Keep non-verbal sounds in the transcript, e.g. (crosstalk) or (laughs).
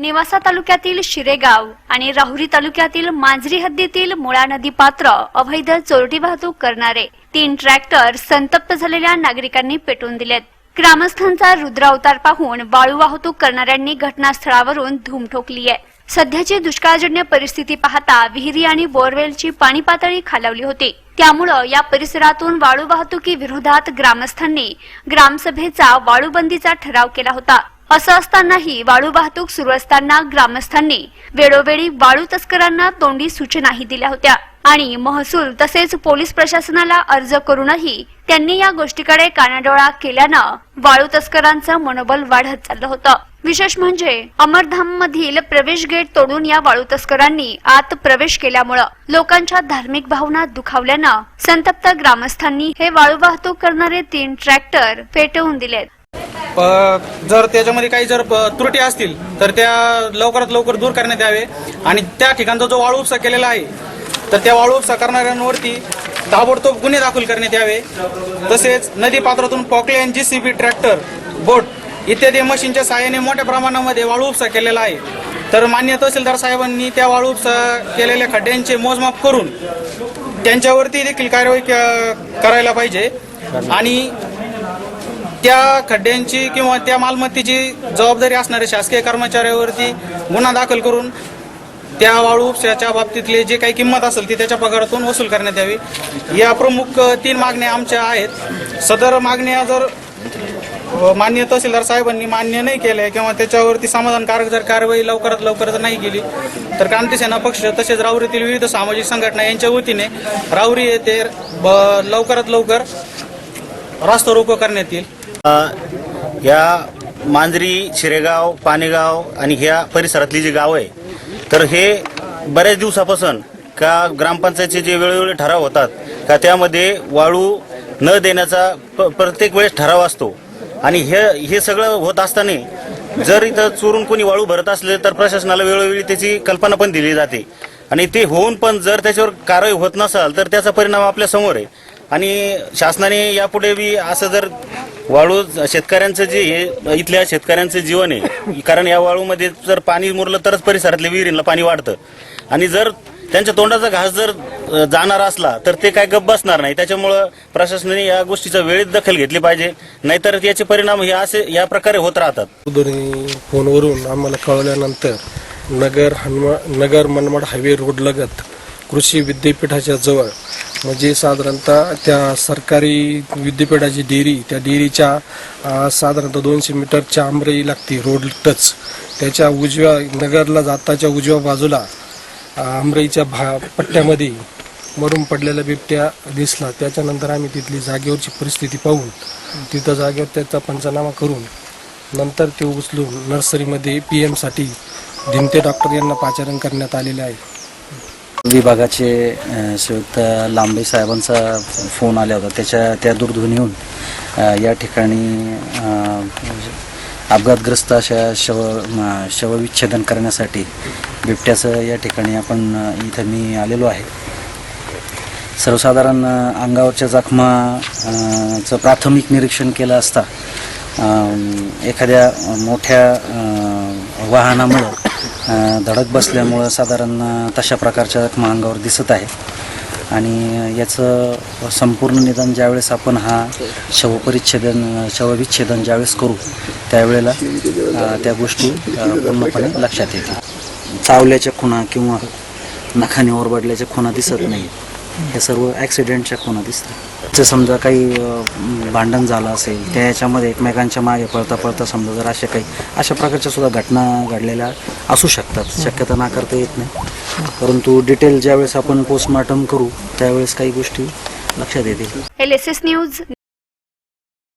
नेवासा तालुक्यातील शिरेगाव आणि राहुरी तालुक्यातील मांजरी हद्दीतील मुळा नदी पात्र अवैध चोरटी वाहतूक करणारे तीन ट्रॅक्टर संतप्त झालेल्या नागरिकांनी पेटवून दिलेत. ग्रामस्थांचा रुद्रावतार पाहून वाळू वाहतूक करणाऱ्यांनी घटनास्थळावरून धूम ठोकली आहे. सध्याची दुष्काळजन्य परिस्थिती पाहता विहिरी आणि बोरवेलची पाणी पातळी खालावली होती. त्यामुळं या परिसरातून वाळू वाहतुकी विरोधात ग्रामस्थांनी ग्रामसभेचा वाळूबंदीचा ठराव केला होता. असं असतानाही वाळू वाहतूक सुरू असताना ग्रामस्थांनी वेळोवेळी वाळू तस्करांना तोंडी सूचनाही दिल्या होत्या. आणि महसूल तसेच पोलीस प्रशासनाला अर्ज करूनही त्यांनी या गोष्टीकडे कानाडोळा केल्यानं वाळू तस्करांचं मनोबल वाढत चाललं होतं. विशेष म्हणजे अमरधाम मधील प्रवेश गेट तोडून या वाळू तस्करांनी आत प्रवेश केल्यामुळं लोकांच्या धार्मिक भावना दुखावल्यानं संतप्त ग्रामस्थांनी हे वाळू वाहतूक करणारे तीन ट्रॅक्टर पेटवून दिलेत. जर त्याच्यामध्ये काही जर त्रुटी असतील तर त्या लवकरात लवकर दूर करण्यात यावे. आणि त्या ठिकाणचा जो वाळू उपसा केलेला आहे तर त्या वाळू उपसा करणाऱ्यांवरती ताबडतोब गुन्हे दाखल करण्यात यावे. तसेच नदी पात्रातून Poclain J C B tractor boat इत्यादी मशीनच्या सहाय्याने मोठ्या प्रमाणामध्ये वाळू उपसा केलेला आहे. तर मान्य तहसीलदार साहेबांनी त्या वाळू उपसा केलेल्या खड्ड्यांचे मोजमाप करून त्यांच्यावरती देखील कारवाई क- करायला पाहिजे. आणि त्या खड्ड्यांची किंवा त्या मालमत्तेची जबाबदारी असणाऱ्या शासकीय कर्मचाऱ्यावरती गुन्हा दाखल करून त्या वाळू उपशाच्या बाबतीतले जे काही किंमत असेल ती त्याच्या पगारातून वसूल करण्यात यावी. या प्रमुख तीन मागण्या आमच्या आहेत. सदर मागण्या जर मान्य तहसीलदार साहेबांनी मान्य नाही केल्या किंवा त्याच्यावरती समाधानकारक जर कारवाई लवकरात लवकर जर नाही केली तर क्रांतिसेना पक्ष तसेच राहुरीतील विविध सामाजिक संघटना यांच्या वतीने राहुरी येथे ब- लवकरात लवकर रास्ता रोको करण्यात येईल. या मांजरी शिरेगाव पानेगाव आणि ह्या परिसरातली जी गावं आहे तर हे बऱ्याच दिवसापासून का ग्रामपंचायतचे जे वेळोवेळी ठराव होतात का त्यामध्ये वाळू न देण्याचा प- प्रत्येक वेळेस ठराव असतो. आणि हे हे सगळं होत असताना जर इथं चोरून कोणी वाळू भरत असले तर प्रशासनाला वेळोवेळी त्याची कल्पना पण दिली जाते. आणि ते होऊन पण जर त्याच्यावर कारवाई होत नसाल तर त्याचा परिणाम आपल्यासमोर आहे. आणि शासनाने यापुढे बी असं जर वाळू शेतकऱ्यांचं जे हे इथल्या शेतकऱ्यांचं जीवन आहे (laughs) कारण या वाळूमध्ये जर पाणी मुरलं तरच परिसरातल्या विहिरींना पाणी वाढतं. आणि जर त्यांच्या तोंडाचा घास जर जाणार असला तर ते काय गप्प बसणार नाही. त्याच्यामुळं प्रशासनाने या गोष्टीचा वेळेत दखल घेतली पाहिजे. नाहीतर याचे परिणाम हे असे या प्रकारे होत राहतात. फोनवरून आम्हाला कळवल्यानंतर नगर हनुमा नगर मनमाड हायवे रोड लगत कृषी विद्यापीठाच्या जवळ म्हणजे साधारणतः त्या सरकारी विद्यापीठाची डेअरी त्या डेअरीच्या साधारणतः दोनशे मीटरच्या आंबराई लागते रोड टच. त्याच्या उजव्या नगरला जाताच्या उजव्या बाजूला अं, भा पट्ट्यामध्ये मरून पडलेला बिबट्या दिसला. त्याच्यानंतर आम्ही तिथली जागेवरची परिस्थिती पाहून तिथं जागेवर त्याचा पंचनामा करून नंतर ते उचलून नर्सरीमध्ये पी एमसाठी धिंते डॉक्टर यांना पाचारण करण्यात आलेले आहे. विभागाचे अ, श्रीयुक्त लांबे साहेबांचा फोन आला होता. त्याच्या त्या दूरध्वनीहून या ठिकाणी अपघातग्रस्त अशा शव शवविच्छेदन करण्यासाठी बिबट्याचं या ठिकाणी आपण इथं मी आलेलो आहे. सर्वसाधारण अंगावरच्या जखमा चं प्राथमिक निरीक्षण केलं असता एखाद्या मोठ्या वाहनामुळं धडक बसल्यामुळं साधारण तशा प्रकारच्या जखमा अंगावर दिसत आहे. आणि याचं संपूर्ण निदान ज्यावेळेस आपण हा शवपरिच्छेदन शवविच्छेदन ज्यावेळेस करू त्यावेळेला त्या गोष्टी पूर्णपणे लक्षात येतील. चावल्याच्या खुणा किंवा नखाने ओरबडल्याच्या खुणा दिसत नाही हे सर्व ॲक्सिडेंटच्या खुणा दिसतात जर समजा काही भांडण झालं असेल त्या याच्यामध्ये एकमेकांच्या मागे पळता पळता समजा जर अशा काही अशा प्रकारच्या सुद्धा घटना घडलेल्या असू शकतात. शक्यता नाकारता येत नाही. परंतु डिटेल ज्यावेळेस आपण पोस्टमॉर्टम करू त्यावेळेस काही गोष्टी लक्षात येतील. L S S news